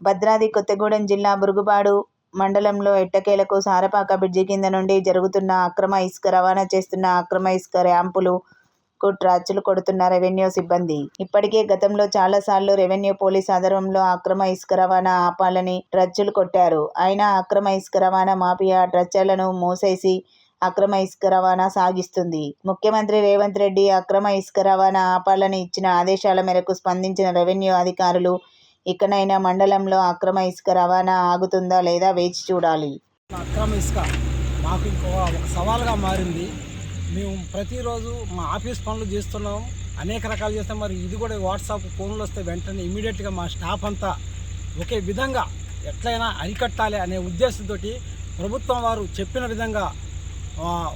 భద్రాద్రి కొత్తగూడెం జిల్లా బురుగుపాడు మండలంలో ఎట్టకేలకు సారపాక బ్రిడ్జి కింద నుండి జరుగుతున్న అక్రమ ఇసుక రవాణా చేస్తున్న అక్రమ ఇసుక కు ట్రాచ్లు కొడుతున్న రెవెన్యూ సిబ్బంది. ఇప్పటికే గతంలో చాలాసార్లు రెవెన్యూ పోలీస్ ఆధ్వర్యంలో అక్రమ ఇసుక రవాణా ఆపాలని ట్రచ్చులు కొట్టారు. అయినా అక్రమ ఇసుక రవాణా మాఫియా ట్రచ్చర్లను మూసేసి అక్రమ ఇసుక రవాణా సాగిస్తుంది. ముఖ్యమంత్రి రేవంత్ రెడ్డి అక్రమ ఇసుక రవాణా ఆపాలని ఇచ్చిన ఆదేశాల మేరకు స్పందించిన రెవెన్యూ అధికారులు ఇకనైనా మండలంలో అక్రమ ఇసుక రవాణా ఆగుతుందా లేదా వేచి చూడాలి. అక్రమ ఇసుక మాకు ఇంకో ఒక సవాల్గా మారింది. మేము ప్రతిరోజు మా ఆఫీస్ పనులు చేస్తున్నాం. అనేక రకాలు చేస్తాం. మరి ఇది కూడా వాట్సాప్ ఫోన్లు వస్తే వెంటనే ఇమీడియట్గా మా స్టాఫ్ అంతా ఒకే విధంగా ఎట్లయినా అరికట్టాలి అనే ఉద్దేశంతో ప్రభుత్వం వారు చెప్పిన విధంగా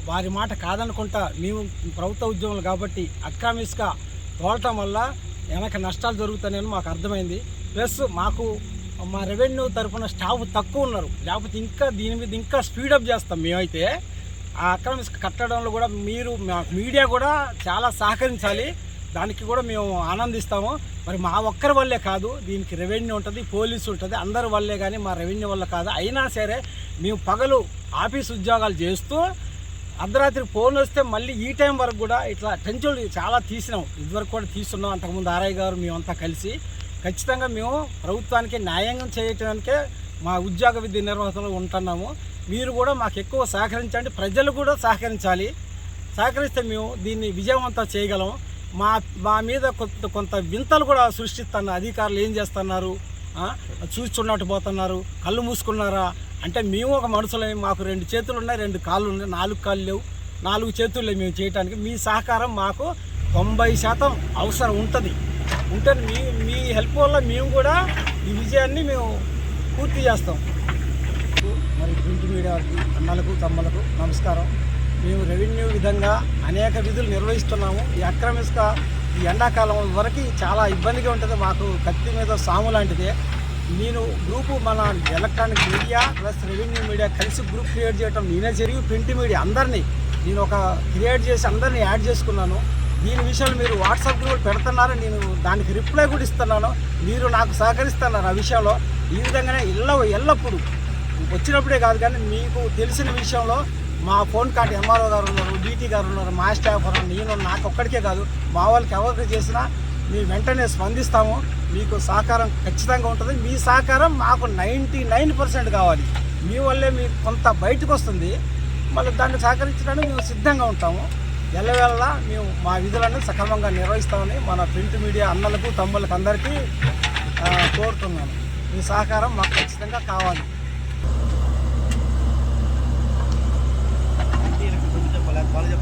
వారి మాట కాదనుకుంటా మేము ప్రభుత్వ ఉద్యోగులు కాబట్టి అక్రమ ఇసుక తోలటం వల్ల వెనక నష్టాలు జరుగుతాయని మాకు అర్థమైంది. ప్లస్ మాకు మా రెవెన్యూ తరఫున స్టాఫ్ తక్కువ ఉన్నారు. లేకపోతే ఇంకా దీని మీద ఇంకా స్పీడప్ చేస్తాం మేమైతే. ఆ అక్రమ కట్టడంలో కూడా మీరు మా మీడియా కూడా చాలా సహకరించాలి. దానికి కూడా మేము ఆనందిస్తాము. మరి మా ఒక్కరి వల్లే కాదు దీనికి రెవెన్యూ ఉంటుంది పోలీసు ఉంటుంది అందరి వల్లే కానీ మా రెవెన్యూ వల్ల కాదు. అయినా సరే మేము పగలు ఆఫీస్ ఉద్యోగాలు చేస్తూ అర్ధరాత్రి ఫోన్ వస్తే మళ్ళీ ఈ టైం వరకు కూడా ఇట్లా టెన్షన్లు చాలా తీసినాం. ఇదివరకు కూడా తీస్తున్నాం. అంతకుముందు ఆర్ఐ గారు మేమంతా కలిసి. ఖచ్చితంగా మేము ప్రభుత్వానికి న్యాయంగా చేయటానికే మా ఉద్యోగ విద్య నిర్వహణలో ఉంటున్నాము. మీరు కూడా మాకు ఎక్కువ సహకరించండి. ప్రజలు కూడా సహకరించాలి. సహకరిస్తే మేము దీన్ని విజయవంతం చేయగలం. మా మా మీద కొంత కొంత వింతలు కూడా సృష్టిస్తున్న అధికారులు ఏం చేస్తున్నారు? చూస్తున్నట్టు పోతున్నారు. కళ్ళు మూసుకున్నారా? అంటే మేము ఒక మనుషులే మాకు రెండు చేతులు ఉన్నాయి రెండు కాళ్ళు ఉన్నాయి నాలుగు కాళ్ళు లేవు. నాలుగు చేతులు లేవు మేము చేయడానికి మీ సహకారం మాకు తొంభై శాతం అవసరం ఉంటుంది. ఉంటే మీ మీ హెల్ప్ వల్ల మేము కూడా ఈ విజయాన్ని మేము పూర్తి చేస్తాం. మరి ప్రింట్ మీడియా అన్నలకు తమ్మలకు నమస్కారం. మేము రెవెన్యూ విధంగా అనేక విధులు నిర్వహిస్తున్నాము. ఈ అక్రమ ఈ ఎండాకాలం వరకు చాలా ఇబ్బందిగా ఉంటుంది. మాకు కత్తి మీద సాము లాంటిదే. నేను గ్రూపు మన electronic media plus revenue media కలిసి గ్రూప్ క్రియేట్ చేయడం నేనే జరిగి ప్రింట్ మీడియా అందరినీ నేను ఒక క్రియేట్ చేసి అందరినీ యాడ్ చేసుకున్నాను. దీని విషయాలు మీరు వాట్సాప్ గ్రూప్ పెడుతున్నారు. నేను దానికి రిప్లై కూడా ఇస్తున్నాను. మీరు నాకు సహకరిస్తున్నారు ఆ విషయంలో. ఈ విధంగానే ఎల్ల ఎల్లప్పుడు వచ్చినప్పుడే కాదు కానీ మీకు తెలిసిన విషయంలో మా ఫోన్ కార్డ్ ఎంఆర్ఓ గారు ఉన్నారు డీటీ గారు ఉన్నారు మా స్టాఫ్ ఉన్నారు నేను నాకు ఒక్కడికే కాదు మా వాళ్ళకి ఎవరికి చేసినా మేము వెంటనే స్పందిస్తాము. మీకు సహకారం ఖచ్చితంగా ఉంటుంది. మీ సహకారం మాకు నైంటీ నైన్ పర్సెంట్ కావాలి. మీ వల్లే మీకు కొంత బయటకు వస్తుంది. మళ్ళీ దాన్ని సహకరించడానికి మేము సిద్ధంగా ఉంటాము. ఎల్లవేళ మేము మా విధులను సక్రమంగా నిర్వహిస్తామని మన ప్రింట్ మీడియా అన్నలకు తమ్ముళ్ళకి అందరికీ కోరుతున్నాను. మీ సహకారం మాకు ఖచ్చితంగా కావాలి. ¿Cuál es